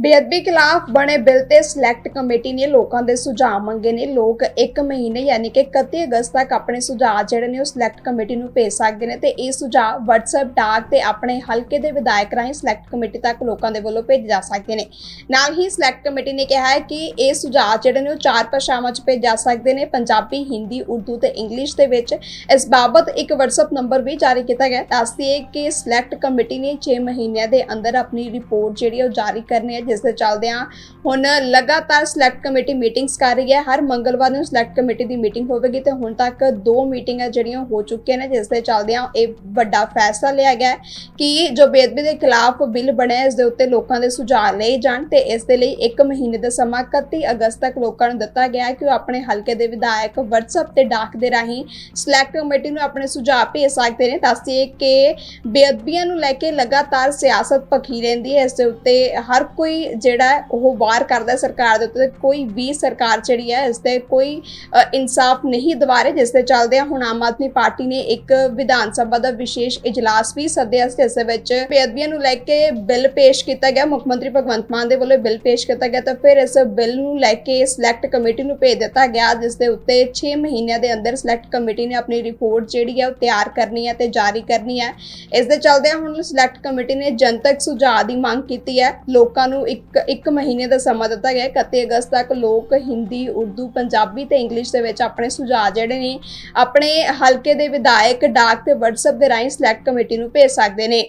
ਬੇਅਦਬੀ ਖਿਲਾਫ ਬਣੇ ਬਿੱਲ ਤੇ ਸਿਲੈਕਟ ਕਮੇਟੀ ਨੇ ਲੋਕਾਂ ਦੇ ਸੁਝਾਅ ਮੰਗੇ ਨੇ। ਲੋਕ 1 ਮਹੀਨੇ ਯਾਨੀ ਕਿ 31 ਅਗਸਤ ਤੱਕ ਆਪਣੇ ਸੁਝਾਅ ਜਿਹੜੇ ਨੇ ਉਹ ਸਿਲੈਕਟ ਕਮੇਟੀ ਨੂੰ ਭੇਜ ਸਕਦੇ ਨੇ ਤੇ ਇਹ ਸੁਝਾਅ WhatsApp ਡਾਕ ਤੇ ਆਪਣੇ ਹਲਕੇ ਦੇ ਵਿਧਾਇਕ ਰਾਹੀਂ ਸਿਲੈਕਟ ਕਮੇਟੀ ਤੱਕ ਲੋਕਾਂ ਦੇ ਵੱਲੋਂ ਭੇਜੇ ਜਾ ਸਕਦੇ ਨੇ। ਨਾਲ ਹੀ ਸਿਲੈਕਟ ਕਮੇਟੀ ਨੇ ਕਿਹਾ ਹੈ ਕਿ ਇਹ ਸੁਝਾਅ ਜਿਹੜੇ ਨੇ ਉਹ ਚਾਰ ਭਾਸ਼ਾਵਾਂ 'ਚ ਭੇਜ ਜਾ ਸਕਦੇ ਨੇ, ਪੰਜਾਬੀ, ਹਿੰਦੀ, ਉਰਦੂ ਤੇ ਇੰਗਲਿਸ਼ ਦੇ ਵਿੱਚ। ਇਸ ਬਾਬਤ ਇੱਕ WhatsApp ਨੰਬਰ ਵੀ ਜਾਰੀ ਕੀਤਾ ਗਿਆ ਦੱਸਦੀ ਹੈ ਕਿ ਸਿਲੈਕਟ ਕਮੇਟੀ ਨੇ 6 ਮਹੀਨਿਆਂ ਦੇ ਅੰਦਰ ਆਪਣੀ ਰਿਪੋਰਟ ਜਿਹੜੀ ਉਹ ਜਾਰੀ ਕਰਨੀ ਹੈ ਜਿਸ ਦੇ ਚੱਲਦਿਆਂ ਹੁਣ ਲਗਾਤਾਰ ਸਿਲੈਕਟ ਕਮੇਟੀ ਮੀਟਿੰਗਸ ਕਰ ਰਹੀ ਹੈ। ਹਰ ਮੰਗਲਵਾਰ ਨੂੰ ਸਿਲੈਕਟ ਕਮੇਟੀ ਦੀ ਮੀਟਿੰਗ ਹੋਵੇਗੀ ਤੇ ਹੁਣ ਤੱਕ ਦੋ ਮੀਟਿੰਗਾਂ ਜਿਹੜੀਆਂ ਹੋ ਚੁੱਕੀਆਂ ਨੇ, ਜਿਸ ਦੇ ਚੱਲਦਿਆਂ ਇਹ ਵੱਡਾ ਫੈਸਲਾ ਲਿਆ ਗਿਆ ਕਿ ਜੋ ਬੇਅਦਬੀ ਦੇ ਖਿਲਾਫ ਬਿੱਲ ਬਣਿਆ ਇਸ ਦੇ ਉੱਤੇ ਲੋਕਾਂ ਦੇ ਸੁਝਾਅ ਲਏ ਜਾਣ ਤੇ ਇਸ ਦੇ ਲਈ 1 ਮਹੀਨੇ ਦਾ ਸਮਾਂ 31 ਅਗਸਤ ਤੱਕ ਲੋਕਾਂ ਨੂੰ ਦਿੱਤਾ ਗਿਆ ਕਿ ਉਹ ਆਪਣੇ ਹਲਕੇ ਦੇ ਵਿਧਾਇਕ WhatsApp ਤੇ ਡਾਕ ਦੇ ਰਾਹੀਂ ਸਿਲੈਕਟ ਕਮੇਟੀ ਨੂੰ ਆਪਣੇ ਸੁਝਾਅ ਭੇਜ ਸਕਦੇ ਨੇ। ਦੱਸਦੀਏ ਕਿ ਬੇਅਦਬੀਆਂ ਨੂੰ ਲੈ ਕੇ ਲਗਾਤਾਰ ਸਿਆਸਤ ਭਖੀ ਰਹਿੰਦੀ ਹੈ। ਇਸ ਦੇ ਉੱਤੇ ਹਰ ਕੋਈ ਜਿਹੜਾ ਉਹ ਵਾਰ ਕਰਦਾ ਸਰਕਾਰ ਦੇ ਉੱਤੇ। ਕੋਈ ਵੀ ਸਰਕਾਰ ਜਿਹੜੀ ਹੈ, ਇਸ ਤੇ ਕੋਈ ਇਨਸਾਫ ਨਹੀਂ ਦਿਵਾ ਰਹੀ, ਜਿਸ ਦੇ ਚੱਲਦੇ ਹੁਣ ਆਮ ਆਦਮੀ ਪਾਰਟੀ ਨੇ ਇੱਕ ਵਿਧਾਨ ਸਭਾ ਦਾ ਵਿਸ਼ੇਸ਼ ਇਜਲਾਸ ਵੀ ਸੱਦਿਆ ਸੀ ਇਸ ਵਿੱਚ ਬੇਅਦਬੀਆਂ ਨੂੰ ਲੈ ਕੇ ਬਿੱਲ ਪੇਸ਼ ਕੀਤਾ ਗਿਆ। ਮੁੱਖ ਮੰਤਰੀ ਭਗਵੰਤ ਮਾਨ ਦੇ ਵੱਲੋਂ ਬਿੱਲ ਪੇਸ਼ ਕੀਤਾ ਗਿਆ ਤਾਂ ਫਿਰ ਇਸ ਬਿੱਲ ਨੂੰ ਲੈ ਕੇ ਸਿਲੈਕਟ ਕਮੇਟੀ ਨੂੰ ਭੇਜ ਦਿੱਤਾ ਗਿਆ, ਜਿਸ ਦੇ ਉੱਤੇ 6 ਮਹੀਨਿਆਂ ਦੇ ਅੰਦਰ ਸਿਲੈਕਟ ਕਮੇਟੀ ਨੇ ਆਪਣੀ ਰਿਪੋਰਟ ਜਿਹੜੀ ਹੈ, ਉਹ ਤਿਆਰ ਕਰਨੀ ਹੈ ਤੇ ਜਾਰੀ ਕਰਨੀ ਹੈ। ਇਸ ਦੇ ਚੱਲਦੇ ਹੁਣ ਸਿਲੈਕਟ ਕਮੇਟੀ ਨੇ ਜਨਤਕ ਸੁਝਾਅ ਦੀ ਮੰਗ ਕੀਤੀ ਹੈ। ਲੋਕਾਂ ਨੂੰ ਇੱਕ ਇੱਕ ਮਹੀਨੇ ਦਾ ਸਮਾਂ ਦਿੱਤਾ ਗਿਆ ਹੈ 31 ਅਗਸਤ ਤੱਕ ਲੋਕ ਹਿੰਦੀ, ਉਰਦੂ, ਪੰਜਾਬੀ ਤੇ ਇੰਗਲਿਸ਼ ਦੇ ਵਿੱਚ ਆਪਣੇ ਸੁਝਾਅ ਜਿਹੜੇ ਨੇ, ਆਪਣੇ ਹਲਕੇ ਦੇ ਵਿਧਾਇਕ, ਡਾਕ ਤੇ WhatsApp ਦੇ ਰਾਹੀਂ ਸਿਲੈਕਟ ਕਮੇਟੀ ਨੂੰ ਭੇਜ ਸਕਦੇ ਨੇ।